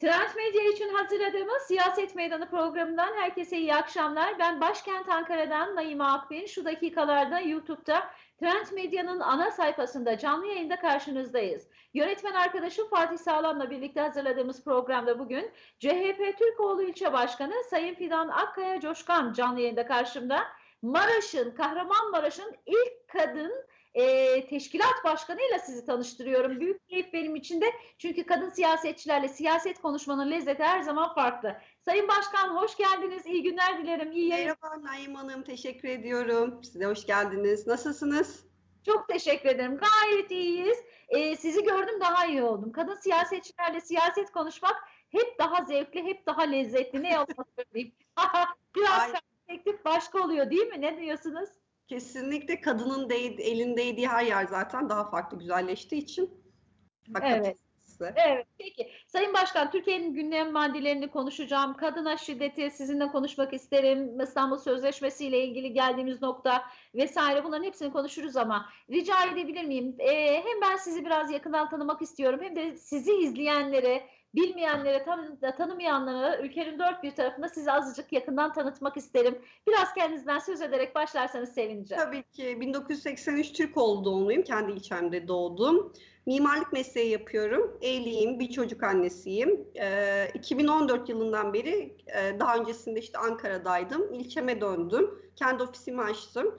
Trend Medya için hazırladığımız Siyaset Meydanı programından herkese iyi akşamlar. Ben başkent Ankara'dan Naime Akbin. Şu dakikalarda YouTube'da Trend Medya'nın ana sayfasında canlı yayında karşınızdayız. Yönetmen arkadaşım Fatih Sağlam'la birlikte hazırladığımız programda bugün CHP Türkoğlu İlçe Başkanı Sayın Fidan Akkaya Coşkan canlı yayında karşımda. Maraş'ın, Kahramanmaraş'ın ilk kadın e, teşkilat başkanıyla sizi tanıştırıyorum. Büyük keyif benim için de çünkü kadın siyasetçilerle siyaset konuşmanın lezzeti her zaman farklı. Sayın Başkan hoş geldiniz. İyi günler dilerim. İyi yayın. Merhaba Naim Hanım, teşekkür ediyorum. Size hoş geldiniz. Nasılsınız? Çok teşekkür ederim. Gayet iyiyiz. Ee, sizi gördüm daha iyi oldum. Kadın siyasetçilerle siyaset konuşmak hep daha zevkli, hep daha lezzetli. Ne yalan söyleyeyim. Biraz perspektif başka oluyor değil mi? Ne diyorsunuz? Kesinlikle kadının değ- elindeydiği her yer zaten daha farklı güzelleştiği için. Hakikaten Evet. size. Evet, peki. Sayın Başkan, Türkiye'nin gündem maddelerini konuşacağım. Kadına şiddeti sizinle konuşmak isterim. İstanbul Sözleşmesi ile ilgili geldiğimiz nokta vesaire bunların hepsini konuşuruz ama rica edebilir miyim? Ee, hem ben sizi biraz yakından tanımak istiyorum hem de sizi izleyenlere, bilmeyenlere, tan tanımayanlara ülkenin dört bir tarafında sizi azıcık yakından tanıtmak isterim. Biraz kendinizden söz ederek başlarsanız sevineceğim. Tabii ki 1983 Türkoğlu doğumluyum. Kendi ilçemde doğdum. Mimarlık mesleği yapıyorum. Evliyim, bir çocuk annesiyim. Ee, 2014 yılından beri e, daha öncesinde işte Ankara'daydım. İlçeme döndüm. Kendi ofisimi açtım.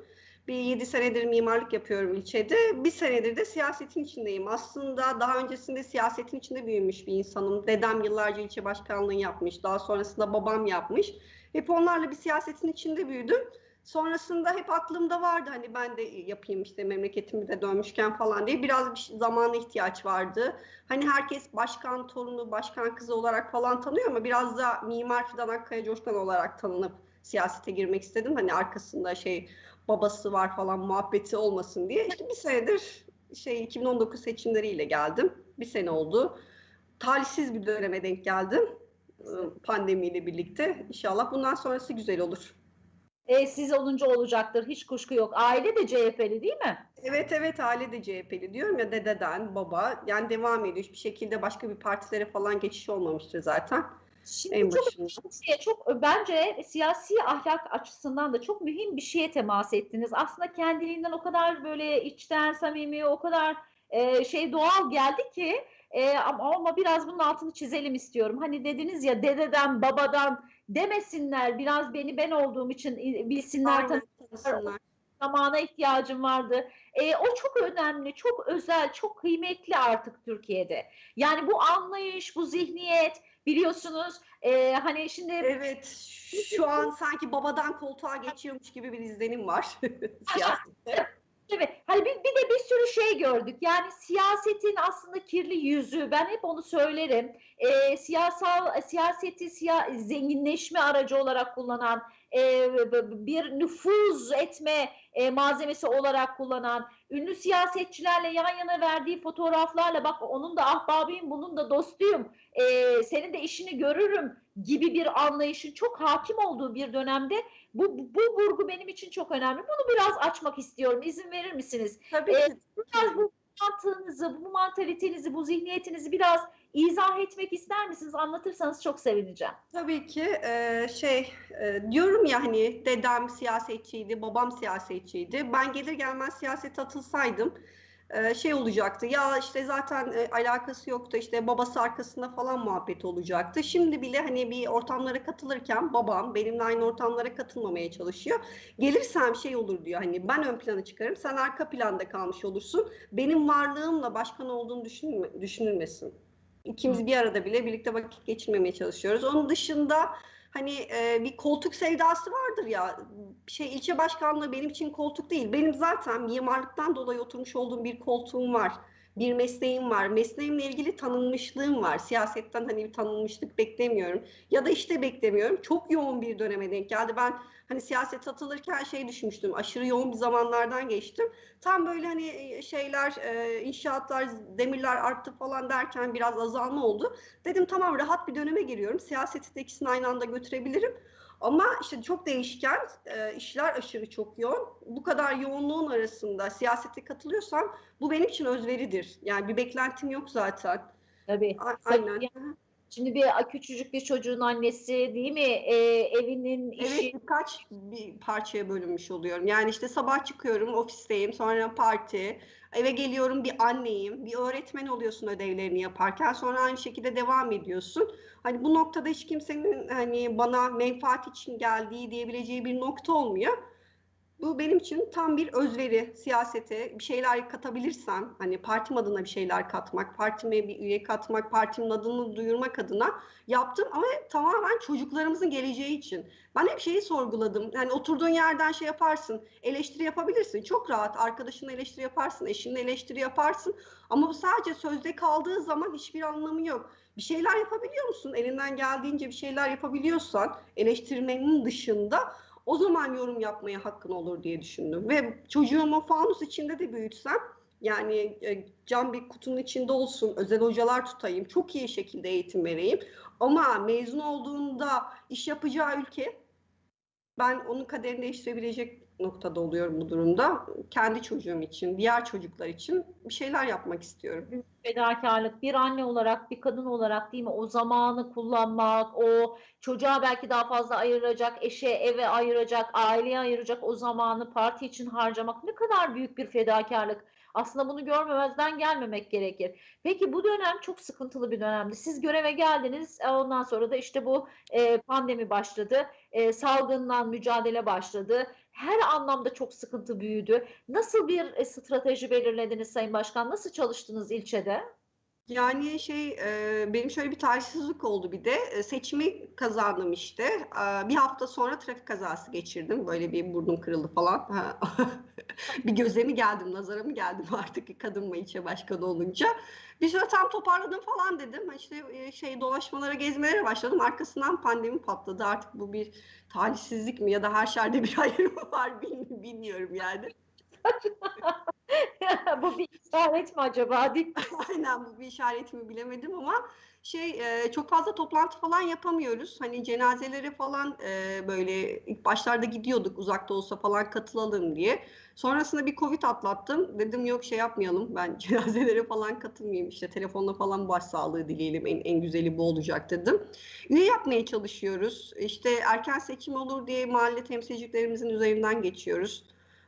Bir 7 senedir mimarlık yapıyorum ilçede. Bir senedir de siyasetin içindeyim. Aslında daha öncesinde siyasetin içinde büyümüş bir insanım. Dedem yıllarca ilçe başkanlığı yapmış. Daha sonrasında babam yapmış. Hep onlarla bir siyasetin içinde büyüdüm. Sonrasında hep aklımda vardı hani ben de yapayım işte memleketimi de dönmüşken falan diye biraz bir zamana ihtiyaç vardı. Hani herkes başkan torunu, başkan kızı olarak falan tanıyor ama biraz da Mimar Fidan Akkaya Coşkan olarak tanınıp siyasete girmek istedim. Hani arkasında şey babası var falan muhabbeti olmasın diye. İşte bir senedir şey 2019 seçimleriyle geldim. Bir sene oldu. Talihsiz bir döneme denk geldim. ıı, Pandemiyle birlikte. İnşallah bundan sonrası güzel olur. Ee, siz olunca olacaktır. Hiç kuşku yok. Aile de CHP'li değil mi? Evet evet aile de CHP'li diyorum ya dededen baba yani devam ediyor. Hiçbir şekilde başka bir partilere falan geçiş olmamıştır zaten. Şimdi En çok başında. çok bence siyasi ahlak açısından da çok mühim bir şeye temas ettiniz. Aslında kendiliğinden o kadar böyle içten samimi, o kadar e, şey doğal geldi ki e, ama, ama biraz bunun altını çizelim istiyorum. Hani dediniz ya dededen, babadan demesinler, biraz beni ben olduğum için e, bilsinler, Aynen, tanısınlar. zamana ihtiyacım vardı. E, o çok önemli, çok özel, çok kıymetli artık Türkiye'de. Yani bu anlayış, bu zihniyet biliyorsunuz e, hani şimdi Evet şu an sanki babadan koltuğa geçiyormuş gibi bir izlenim var siyasette. Evet. Hani bir, bir de bir sürü şey gördük. Yani siyasetin aslında kirli yüzü. Ben hep onu söylerim. Ee, siyasal siyaseti siya, zenginleşme aracı olarak kullanan, e, bir nüfuz etme e, malzemesi olarak kullanan, ünlü siyasetçilerle yan yana verdiği fotoğraflarla bak onun da ahbabıyım, bunun da dostuyum, e, senin de işini görürüm gibi bir anlayışın çok hakim olduğu bir dönemde bu, bu vurgu benim için çok önemli. Bunu biraz açmak istiyorum. İzin verir misiniz? Tabii Ee, ki. Biraz bu mantığınızı, bu mantalitenizi, bu zihniyetinizi biraz izah etmek ister misiniz? Anlatırsanız çok sevineceğim. Tabii ki e, şey e, diyorum ya hani dedem siyasetçiydi, babam siyasetçiydi. Ben gelir gelmez siyasete atılsaydım e, şey olacaktı. Ya işte zaten e, alakası yoktu. işte babası arkasında falan muhabbet olacaktı. Şimdi bile hani bir ortamlara katılırken babam benimle aynı ortamlara katılmamaya çalışıyor. Gelirsem şey olur diyor. Hani ben ön plana çıkarım. Sen arka planda kalmış olursun. Benim varlığımla başkan olduğunu düşünme, düşünülmesin. İkimiz bir arada bile birlikte vakit geçirmemeye çalışıyoruz. Onun dışında hani e, bir koltuk sevdası vardır ya. Şey ilçe başkanlığı benim için koltuk değil. Benim zaten mimarlıktan dolayı oturmuş olduğum bir koltuğum var. Bir mesleğim var. Mesleğimle ilgili tanınmışlığım var. Siyasetten hani bir tanınmışlık beklemiyorum. Ya da işte beklemiyorum. Çok yoğun bir döneme denk geldi. Ben hani siyaset atılırken şey düşünmüştüm. Aşırı yoğun bir zamanlardan geçtim. Tam böyle hani şeyler, e, inşaatlar, demirler arttı falan derken biraz azalma oldu. Dedim tamam rahat bir döneme giriyorum. Siyaseti de ikisini aynı anda götürebilirim. Ama işte çok değişken, e, işler aşırı çok yoğun. Bu kadar yoğunluğun arasında siyasete katılıyorsam bu benim için özveridir. Yani bir beklentim yok zaten. Tabii. A- aynen. Yani Şimdi bir küçücük bir çocuğun annesi değil mi? E, evinin işi. Evet birkaç bir parçaya bölünmüş oluyorum. Yani işte sabah çıkıyorum ofisteyim sonra parti. Eve geliyorum bir anneyim. Bir öğretmen oluyorsun ödevlerini yaparken. Sonra aynı şekilde devam ediyorsun. Hani bu noktada hiç kimsenin hani bana menfaat için geldiği diyebileceği bir nokta olmuyor. Bu benim için tam bir özveri siyasete bir şeyler katabilirsem hani partim adına bir şeyler katmak, partime bir üye katmak, partimin adını duyurmak adına yaptım ama tamamen çocuklarımızın geleceği için. Ben hep şeyi sorguladım. Yani oturduğun yerden şey yaparsın, eleştiri yapabilirsin. Çok rahat arkadaşınla eleştiri yaparsın, eşinle eleştiri yaparsın. Ama bu sadece sözde kaldığı zaman hiçbir anlamı yok. Bir şeyler yapabiliyor musun? Elinden geldiğince bir şeyler yapabiliyorsan eleştirmenin dışında o zaman yorum yapmaya hakkın olur diye düşündüm. Ve çocuğumu fanus içinde de büyütsem yani e, cam bir kutunun içinde olsun, özel hocalar tutayım, çok iyi şekilde eğitim vereyim. Ama mezun olduğunda iş yapacağı ülke ben onun kaderini değiştirebilecek noktada oluyorum bu durumda. Kendi çocuğum için, diğer çocuklar için bir şeyler yapmak istiyorum. fedakarlık bir anne olarak bir kadın olarak değil mi o zamanı kullanmak o çocuğa belki daha fazla ayıracak eşe eve ayıracak aileye ayıracak o zamanı parti için harcamak ne kadar büyük bir fedakarlık aslında bunu görmemezden gelmemek gerekir. Peki bu dönem çok sıkıntılı bir dönemdi. Siz göreve geldiniz. e, Ondan sonra da işte bu e, pandemi başladı. E, salgınla mücadele başladı. Her anlamda çok sıkıntı büyüdü. Nasıl bir e, strateji belirlediniz Sayın Başkan? Nasıl çalıştınız ilçede? Yani şey benim şöyle bir talihsizlik oldu bir de. Seçimi kazandım işte. Bir hafta sonra trafik kazası geçirdim. Böyle bir burnum kırıldı falan. Bir göze mi geldim nazara mı geldim artık kadın mı ilçe başkanı olunca. Bir süre tam toparladım falan dedim. İşte şey dolaşmalara gezmelere başladım. Arkasından pandemi patladı. Artık bu bir talihsizlik mi ya da her şerde bir hayır mı var bil- bilmiyorum yani. Bu bir işaret mi acaba? Değil? Aynen bu bir işaret mi bilemedim ama şey e, çok fazla toplantı falan yapamıyoruz. Hani cenazelere falan e, böyle ilk başlarda gidiyorduk uzakta olsa falan katılalım diye. Sonrasında bir Covid atlattım. Dedim yok şey yapmayalım ben cenazelere falan katılmayayım işte telefonla falan başsağlığı dileyelim en, en güzeli bu olacak dedim. Üye yapmaya çalışıyoruz. İşte erken seçim olur diye mahalle temsilcilerimizin üzerinden geçiyoruz.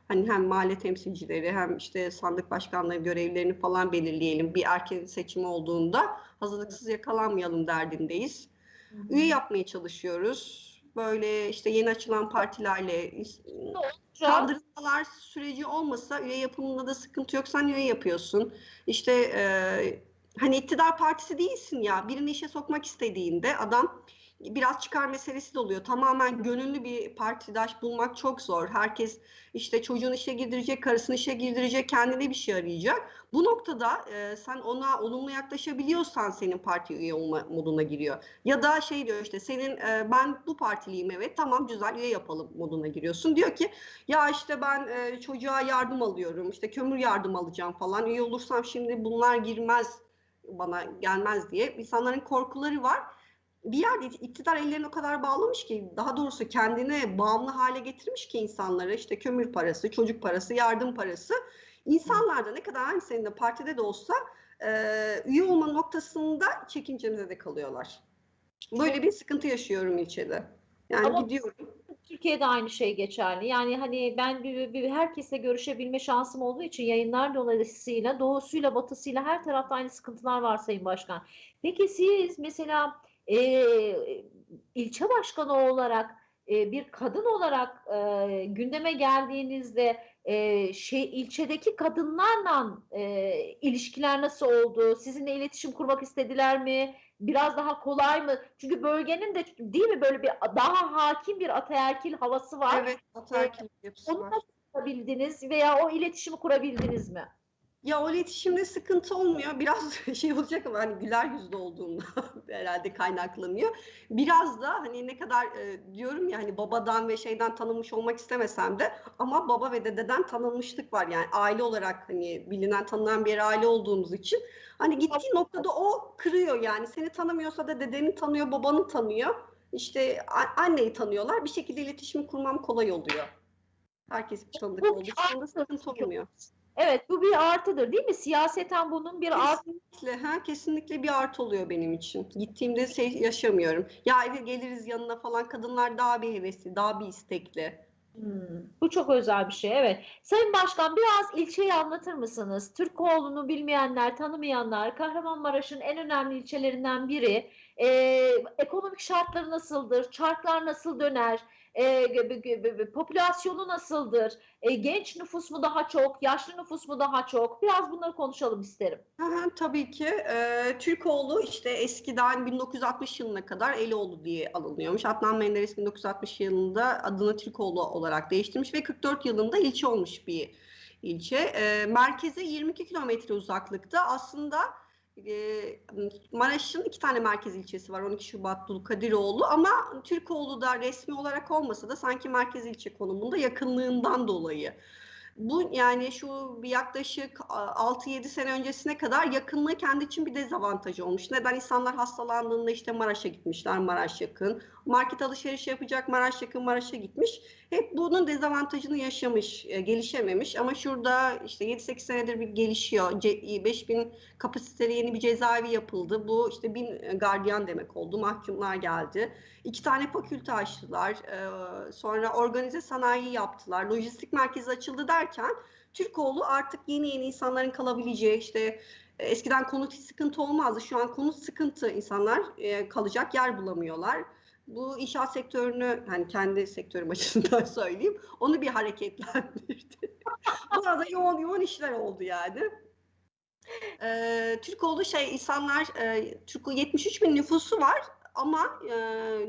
Hani hem mahalle temsilcileri hem işte sandık başkanları görevlerini falan belirleyelim. Bir erken seçim olduğunda hazırlıksız yakalanmayalım derdindeyiz. Üye yapmaya çalışıyoruz. Böyle işte yeni açılan partilerle kandırılmalar süreci olmasa üye yapımında da sıkıntı yok. Sen üye yapıyorsun. İşte e, hani iktidar partisi değilsin ya. Birini işe sokmak istediğinde adam biraz çıkar meselesi de oluyor. Tamamen gönüllü bir partidaş bulmak çok zor. Herkes işte çocuğunu işe girdirecek, karısını işe girdirecek, kendine bir şey arayacak. Bu noktada e, sen ona olumlu yaklaşabiliyorsan senin parti üye olma moduna giriyor. Ya da şey diyor işte senin e, ben bu partiliyim evet tamam güzel üye yapalım moduna giriyorsun. Diyor ki ya işte ben e, çocuğa yardım alıyorum işte kömür yardım alacağım falan üye olursam şimdi bunlar girmez bana gelmez diye insanların korkuları var bir yerde iktidar ellerini o kadar bağlamış ki daha doğrusu kendine bağımlı hale getirmiş ki insanları işte kömür parası, çocuk parası, yardım parası insanlar da ne kadar aynı senin de partide de olsa e, üye olma noktasında çekincemize de kalıyorlar. Böyle bir sıkıntı yaşıyorum ilçede. Yani Ama- gidiyorum. Türkiye'de aynı şey geçerli. Yani hani ben bir, bir herkesle görüşebilme şansım olduğu için yayınlar dolayısıyla doğusuyla batısıyla her tarafta aynı sıkıntılar var Sayın Başkan. Peki siz mesela e, ilçe başkanı olarak e, bir kadın olarak e, gündeme geldiğinizde e, şey ilçedeki kadınlarla e, ilişkiler nasıl oldu? Sizinle iletişim kurmak istediler mi? Biraz daha kolay mı? Çünkü bölgenin de değil mi böyle bir daha hakim bir ataerkil havası var. Evet, ataerkil yapısı Onu var. nasıl kurabildiniz veya o iletişimi kurabildiniz mi? Ya o iletişimde sıkıntı olmuyor. Biraz şey olacak ama hani güler yüzlü olduğunda herhalde kaynaklanıyor. Biraz da hani ne kadar e, diyorum ya hani babadan ve şeyden tanınmış olmak istemesem de ama baba ve dededen tanınmışlık var. Yani aile olarak hani bilinen tanınan bir aile olduğumuz için hani gittiği noktada o kırıyor yani. Seni tanımıyorsa da dedeni tanıyor, babanı tanıyor. İşte anneyi tanıyorlar. Bir şekilde iletişim kurmam kolay oluyor. Herkes bir tanıdık olduğu için sıkıntı olmuyor. Evet bu bir artıdır değil mi? Siyaseten bunun bir artı. Kesinlikle, ha, kesinlikle bir artı oluyor benim için. Gittiğimde şey yaşamıyorum. Ya eve geliriz yanına falan kadınlar daha bir hevesli, daha bir istekli. Hmm, bu çok özel bir şey. Evet. Sayın Başkan biraz ilçeyi anlatır mısınız? Türkoğlu'nu bilmeyenler, tanımayanlar, Kahramanmaraş'ın en önemli ilçelerinden biri. Ee, ekonomik şartları nasıldır? Çarklar nasıl döner? Ee, popülasyonu nasıldır? Ee, genç nüfus mu daha çok? Yaşlı nüfus mu daha çok? Biraz bunları konuşalım isterim. Aha, tabii ki. Ee, Türkoğlu işte eskiden 1960 yılına kadar Eloğlu diye alınıyormuş. Adnan Menderes 1960 yılında adını Türkoğlu olarak değiştirmiş ve 44 yılında ilçe olmuş bir ilçe. Ee, merkeze 22 kilometre uzaklıkta aslında Maraş'ın iki tane merkez ilçesi var. 12 Şubat Dulkadiroğlu ama Türkoğlu da resmi olarak olmasa da sanki merkez ilçe konumunda yakınlığından dolayı bu yani şu yaklaşık 6-7 sene öncesine kadar yakınlığı kendi için bir dezavantajı olmuş. Neden? insanlar hastalandığında işte Maraş'a gitmişler, Maraş yakın. Market alışveriş yapacak, Maraş yakın, Maraş'a gitmiş. Hep bunun dezavantajını yaşamış, e, gelişememiş. Ama şurada işte 7-8 senedir bir gelişiyor. 5000 kapasiteli yeni bir cezaevi yapıldı. Bu işte bin gardiyan demek oldu. Mahkumlar geldi. İki tane fakülte açtılar. E, sonra organize sanayi yaptılar. Lojistik merkezi açıldı derken Türkoğlu artık yeni yeni insanların kalabileceği işte e, eskiden konut sıkıntı olmazdı. Şu an konut sıkıntı insanlar kalacak yer bulamıyorlar bu inşaat sektörünü hani kendi sektörüm açısından söyleyeyim onu bir hareketlendirdi. Burada yoğun yoğun işler oldu yani. Ee, Türkoğlu şey insanlar e, Türk 73 bin nüfusu var ama e,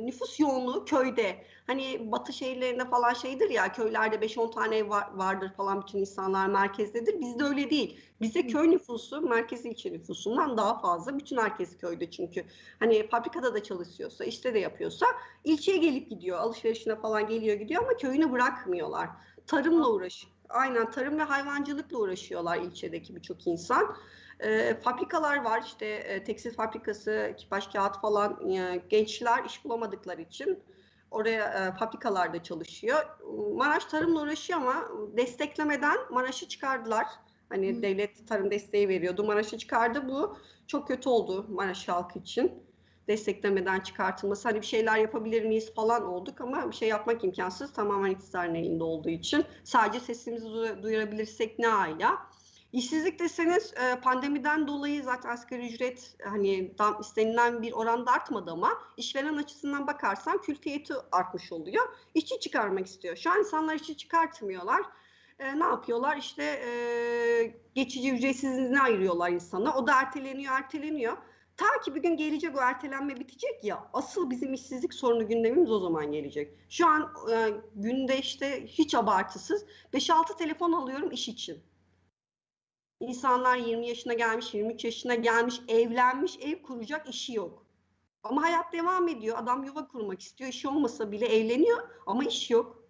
nüfus yoğunluğu köyde. Hani batı şehirlerinde falan şeydir ya köylerde 5-10 tane ev var, vardır falan bütün insanlar merkezdedir. Bizde öyle değil. Bizde köy nüfusu merkez ilçe nüfusundan daha fazla. Bütün herkes köyde çünkü. Hani fabrikada da çalışıyorsa, işte de yapıyorsa ilçeye gelip gidiyor. Alışverişine falan geliyor gidiyor ama köyünü bırakmıyorlar. Tarımla uğraş. Aynen tarım ve hayvancılıkla uğraşıyorlar ilçedeki birçok insan. E, fabrikalar var işte e, tekstil fabrikası, kipaş kağıt falan e, gençler iş bulamadıkları için oraya e, fabrikalarda çalışıyor. Maraş tarımla uğraşıyor ama desteklemeden Maraş'ı çıkardılar. Hani hmm. devlet tarım desteği veriyordu. Maraş'ı çıkardı. Bu çok kötü oldu Maraş halkı için. Desteklemeden çıkartılması. Hani bir şeyler yapabilir miyiz falan olduk ama bir şey yapmak imkansız. Tamamen iktidarın elinde olduğu için. Sadece sesimizi duyurabilirsek ne hala. İşsizlik deseniz e, pandemiden dolayı zaten asgari ücret hani tam istenilen bir oranda artmadı ama işveren açısından bakarsan külfiyeti artmış oluyor. İşçi çıkarmak istiyor. Şu an insanlar işçi çıkartmıyorlar. E, ne yapıyorlar? İşte e, geçici ücretsiz izne ayırıyorlar insana. O da erteleniyor, erteleniyor. Ta ki bir gün gelecek o ertelenme bitecek ya asıl bizim işsizlik sorunu gündemimiz o zaman gelecek. Şu an e, günde işte hiç abartısız 5-6 telefon alıyorum iş için. İnsanlar 20 yaşına gelmiş, 23 yaşına gelmiş, evlenmiş, ev kuracak işi yok. Ama hayat devam ediyor. Adam yuva kurmak istiyor. İşi olmasa bile evleniyor ama iş yok.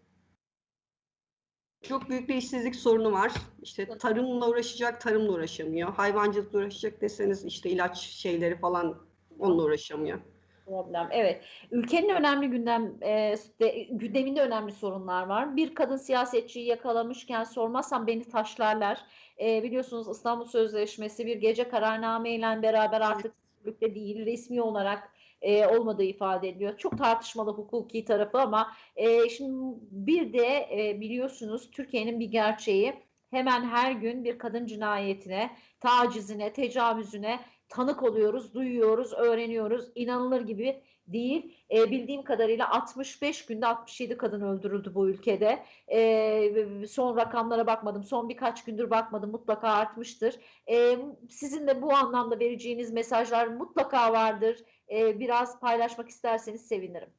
Çok büyük bir işsizlik sorunu var. İşte tarımla uğraşacak, tarımla uğraşamıyor. Hayvancılıkla uğraşacak deseniz işte ilaç şeyleri falan onunla uğraşamıyor. Problem. Evet. Ülkenin önemli gündem e, de, gündeminde önemli sorunlar var. Bir kadın siyasetçiyi yakalamışken sormazsam beni taşlarlar. E, biliyorsunuz İstanbul Sözleşmesi bir gece kararnameyle beraber artık yürürlükte değil, resmi olarak e, olmadığı ifade ediliyor. Çok tartışmalı hukuki tarafı ama e, şimdi bir de e, biliyorsunuz Türkiye'nin bir gerçeği hemen her gün bir kadın cinayetine, tacizine, tecavüzüne tanık oluyoruz, duyuyoruz, öğreniyoruz. İnanılır gibi değil. E, bildiğim kadarıyla 65 günde 67 kadın öldürüldü bu ülkede. E, son rakamlara bakmadım. Son birkaç gündür bakmadım. Mutlaka artmıştır. E, sizin de bu anlamda vereceğiniz mesajlar mutlaka vardır. E, biraz paylaşmak isterseniz sevinirim.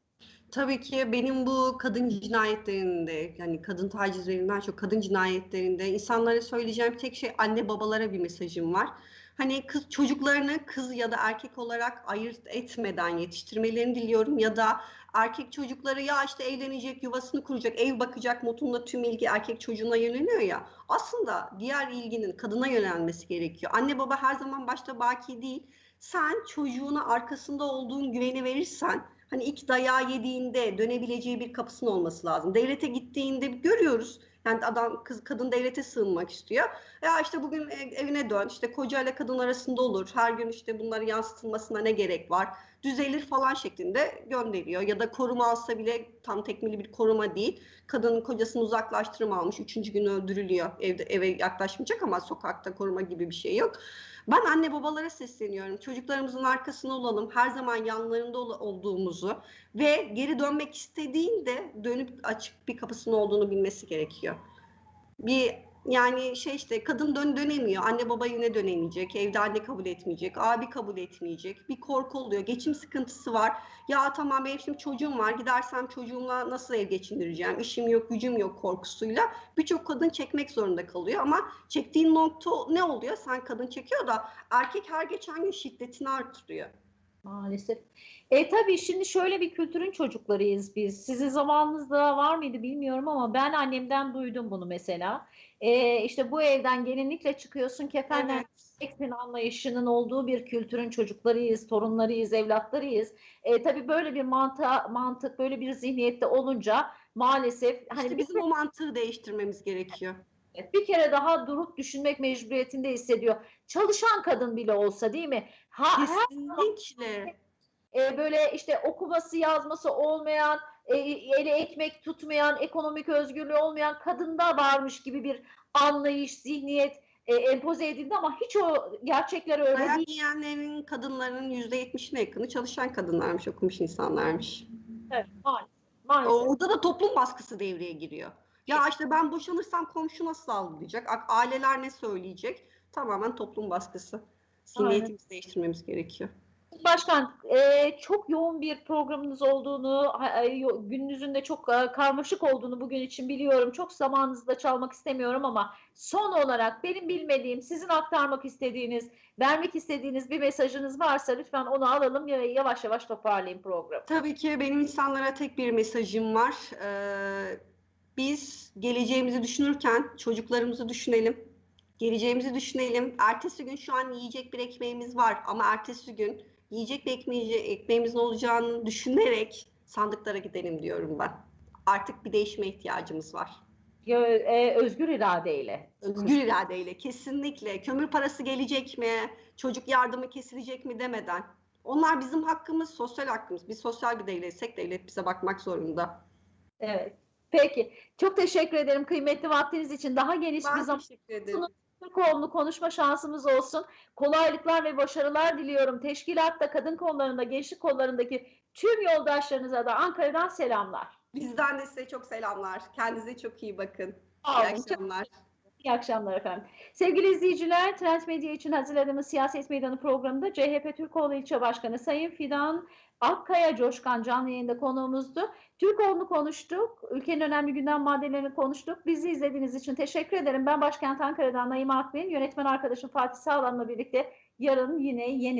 Tabii ki benim bu kadın cinayetlerinde yani kadın tacizlerinden çok kadın cinayetlerinde insanlara söyleyeceğim tek şey anne babalara bir mesajım var hani kız çocuklarını kız ya da erkek olarak ayırt etmeden yetiştirmelerini diliyorum ya da erkek çocukları ya işte evlenecek, yuvasını kuracak, ev bakacak modunda tüm ilgi erkek çocuğuna yöneliyor ya. Aslında diğer ilginin kadına yönelmesi gerekiyor. Anne baba her zaman başta baki değil. Sen çocuğuna arkasında olduğun güveni verirsen hani ilk dayağı yediğinde dönebileceği bir kapısının olması lazım. Devlete gittiğinde görüyoruz Yani adam kız kadın devlete sığınmak istiyor. Ya işte bugün evine dön. işte kocayla kadın arasında olur. Her gün işte bunları yansıtılmasına ne gerek var? Düzelir falan şeklinde gönderiyor. Ya da koruma alsa bile tam tekmili bir koruma değil. Kadının kocasını uzaklaştırım almış. Üçüncü gün öldürülüyor. Evde eve yaklaşmayacak ama sokakta koruma gibi bir şey yok. Ben anne babalara sesleniyorum. Çocuklarımızın arkasında olalım. Her zaman yanlarında olduğumuzu ve geri dönmek istediğinde dönüp açık bir kapısının olduğunu bilmesi gerekiyor. Bir yani şey işte kadın dön dönemiyor. Anne baba yine dönemeyecek. Evde anne kabul etmeyecek. Abi kabul etmeyecek. Bir korku oluyor. Geçim sıkıntısı var. Ya tamam benim şimdi çocuğum var. Gidersem çocuğumla nasıl ev geçindireceğim? İşim yok, gücüm yok korkusuyla. Birçok kadın çekmek zorunda kalıyor. Ama çektiğin nokta ne oluyor? Sen kadın çekiyor da erkek her geçen gün şiddetini artırıyor. Maalesef. E tabii şimdi şöyle bir kültürün çocuklarıyız biz. Sizin zamanınızda var mıydı bilmiyorum ama ben annemden duydum bunu mesela. E, işte bu evden gelinlikle çıkıyorsun kefenle evet. anlayışının olduğu bir kültürün çocuklarıyız, torunlarıyız, evlatlarıyız. E, tabii böyle bir mantığa, mantık, böyle bir zihniyette olunca maalesef işte hani bizim o mantığı değiştirmemiz gerekiyor. Bir kere daha durup düşünmek mecburiyetinde hissediyor. Çalışan kadın bile olsa değil mi? Ha, Kesinlikle. E, böyle işte okuması yazması olmayan, e, eli ekmek tutmayan, ekonomik özgürlüğü olmayan kadında varmış gibi bir anlayış, zihniyet e, empoze edildi ama hiç o gerçekler öyle Hayat değil. yiyenlerin, kadınların yüzde yetmişine yakını çalışan kadınlarmış, okumuş insanlarmış. Evet, maalesef. maalesef. Orada da toplum baskısı devreye giriyor. Ya işte ben boşanırsam komşu nasıl algılayacak? Aileler ne söyleyecek? Tamamen toplum baskısı. Zihniyetimizi değiştirmemiz gerekiyor. Başkan, e, çok yoğun bir programınız olduğunu, gününüzün de çok e, karmaşık olduğunu bugün için biliyorum. Çok zamanınızı da çalmak istemiyorum ama son olarak benim bilmediğim, sizin aktarmak istediğiniz, vermek istediğiniz bir mesajınız varsa lütfen onu alalım ve yavaş yavaş toparlayayım programı. Tabii ki benim insanlara tek bir mesajım var. Ee, biz geleceğimizi düşünürken çocuklarımızı düşünelim. Geleceğimizi düşünelim. Ertesi gün şu an yiyecek bir ekmeğimiz var ama ertesi gün yiyecek bir ekmeği, ekmeğimizin olacağını düşünerek sandıklara gidelim diyorum ben. Artık bir değişime ihtiyacımız var. E, özgür iradeyle. Özgür iradeyle kesinlikle. Kömür parası gelecek mi? Çocuk yardımı kesilecek mi demeden. Onlar bizim hakkımız, sosyal hakkımız. Biz sosyal bir devletsek devlet bize bakmak zorunda. Evet. Peki. Çok teşekkür ederim kıymetli vaktiniz için. Daha geniş ben bir zaman. teşekkür ederim. Türkoğlu'nu konuşma şansımız olsun. Kolaylıklar ve başarılar diliyorum. Teşkilatta kadın kollarında, gençlik kollarındaki tüm yoldaşlarınıza da Ankara'dan selamlar. Bizden de size çok selamlar. Kendinize çok iyi bakın. Sağ iyi akşamlar. İyi akşamlar efendim. Sevgili izleyiciler, Trend Medya için hazırladığımız Siyaset Meydanı programında CHP Türkoğlu İlçe Başkanı Sayın Fidan Akkaya Coşkan canlı yayında konuğumuzdu. Türkoğlu'nu konuştuk. Ülkenin önemli gündem maddelerini konuştuk. Bizi izlediğiniz için teşekkür ederim. Ben başkent Ankara'dan Naim Akbey'in yönetmen arkadaşım Fatih Sağlam'la birlikte yarın yine yeni